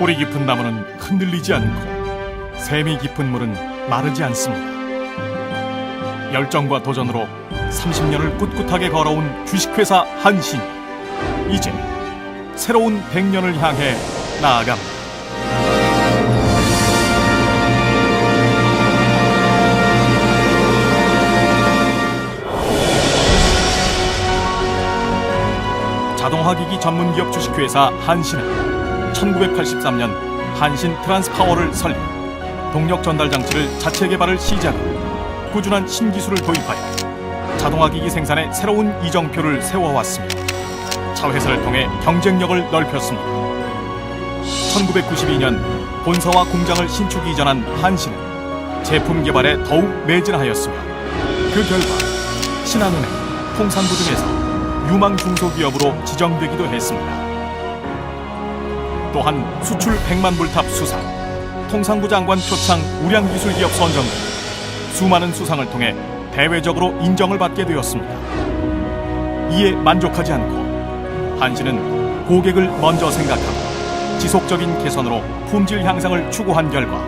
뿌리 깊은 나무는 흔들리지 않고 샘이 깊은 물은 마르지 않습니다. 열정과 도전으로 30년을 꿋꿋하게 걸어온 주식회사 한신 이제 새로운 100년을 향해 나아갑니다. 자동화기기 전문기업 주식회사 한신은 1983년 한신 트랜스파워를 설립, 동력 전달 장치를 자체 개발을 시작으로 꾸준한 신기술을 도입하여 자동화기기 생산에 새로운 이정표를 세워왔습니다. 자회사를 통해 경쟁력을 넓혔습니다. 1992년 본사와 공장을 신축 이전한 한신은 제품 개발에 더욱 매진하였으며 그 결과 신한은행, 통상부 등에서 유망 중소기업으로 지정되기도 했습니다. 또한 수출 100만 불탑 수상, 통상부 장관 표창 우량기술기업 선정 등 수많은 수상을 통해 대외적으로 인정을 받게 되었습니다. 이에 만족하지 않고 한신은 고객을 먼저 생각하고 지속적인 개선으로 품질 향상을 추구한 결과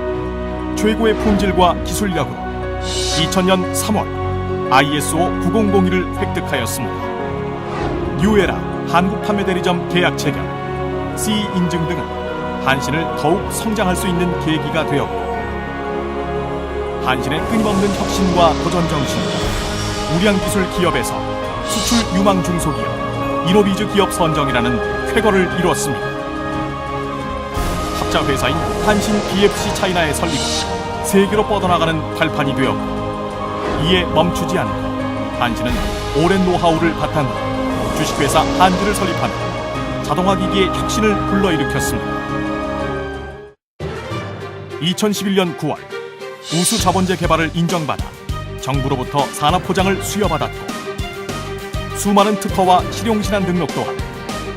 최고의 품질과 기술력으로 2000년 3월 ISO 9001을 획득하였습니다. 뉴에라 한국 판매 대리점 계약 체결, C 인증 등은 한신을 더욱 성장할 수 있는 계기가 되었고 한신의 끊임없는 혁신과 도전 정신, 우량 기술 기업에서 수출 유망 중소기업, 이노비즈 기업 선정이라는 쾌거를 이뤘습니다. 합자 회사인 한신 BFC 차이나의 설립은 세계로 뻗어나가는 발판이 되었고 이에 멈추지 않고 한신은 오랜 노하우를 바탕으로 주식회사 한지를 설립하며 자동화 기기의 혁신을 불러일으켰습니다. 2011년 9월 우수 자본재 개발을 인정받아 정부로부터 산업포장을 수여받았고 수많은 특허와 실용신안 등록 또한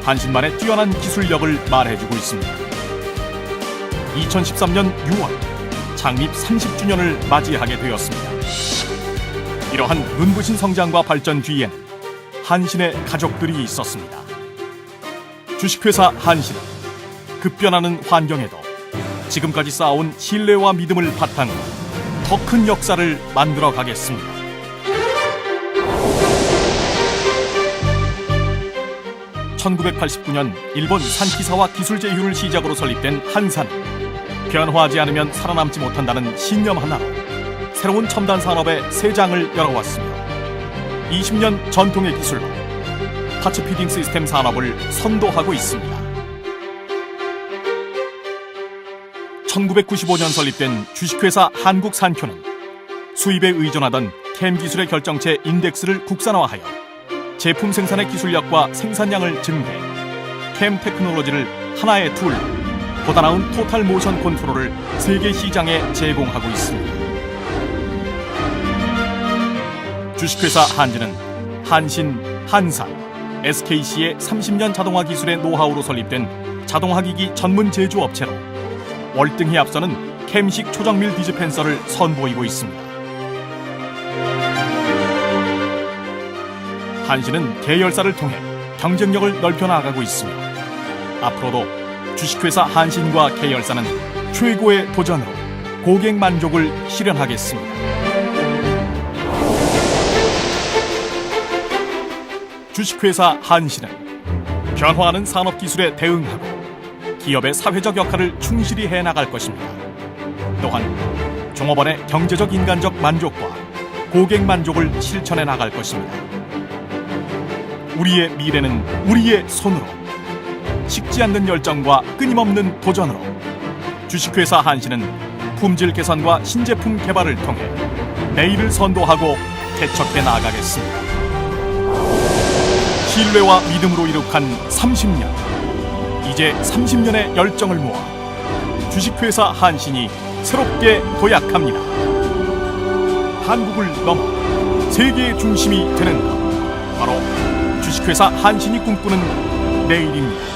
한신만의 뛰어난 기술력을 말해주고 있습니다. 2013년 6월 창립 30주년을 맞이하게 되었습니다. 이러한 눈부신 성장과 발전 뒤에는 한신의 가족들이 있었습니다. 주식회사 한신은 급변하는 환경에도 지금까지 쌓아온 신뢰와 믿음을 바탕으로 더 큰 역사를 만들어 가겠습니다. (1989년) 일본 산키사와 기술 제휴를 시작으로 설립된 한산. 변화하지 않으면 살아남지 못한다는 신념 하나로 새로운 첨단 산업의 새 장을 열어왔으며 20년 전통의 기술로 파츠 피딩 시스템 산업을 선도하고 있습니다. 1995년 설립된 주식회사 한국산표는 수입에 의존하던 캠 기술의 결정체 인덱스를 국산화하여 제품 생산의 기술력과 생산량을 증대, 캠 테크놀로지를 하나의 툴, 보다 나은 토탈 모션 컨트롤을 세계 시장에 제공하고 있습니다. 주식회사 한지는 한신, 한산, SKC의 30년 자동화 기술의 노하우로 설립된 자동화 기기 전문 제조업체로 월등히 앞서는 캠식 초정밀 디스펜서를 선보이고 있습니다. 한신은 계열사를 통해 경쟁력을 넓혀 나가고 있으며 앞으로도 주식회사 한신과 계열사는 최고의 도전으로 고객 만족을 실현하겠습니다. 주식회사 한신은 변화하는 산업 기술에 대응하고 기업의 사회적 역할을 충실히 해 나갈 것입니다. 또한 종업원의 경제적 인간적 만족과 고객 만족을 실천해 나갈 것입니다. 우리의 미래는 우리의 손으로 식지 않는 열정과 끊임없는 도전으로 주식회사 한신은 품질 개선과 신제품 개발을 통해 내일을 선도하고 개척해 나가겠습니다. 신뢰와 믿음으로 이룩한 30년. 이제 30년의 열정을 모아 주식회사 한신이 새롭게 도약합니다. 한국을 넘어 세계의 중심이 되는 것. 바로 주식회사 한신이 꿈꾸는 내일입니다.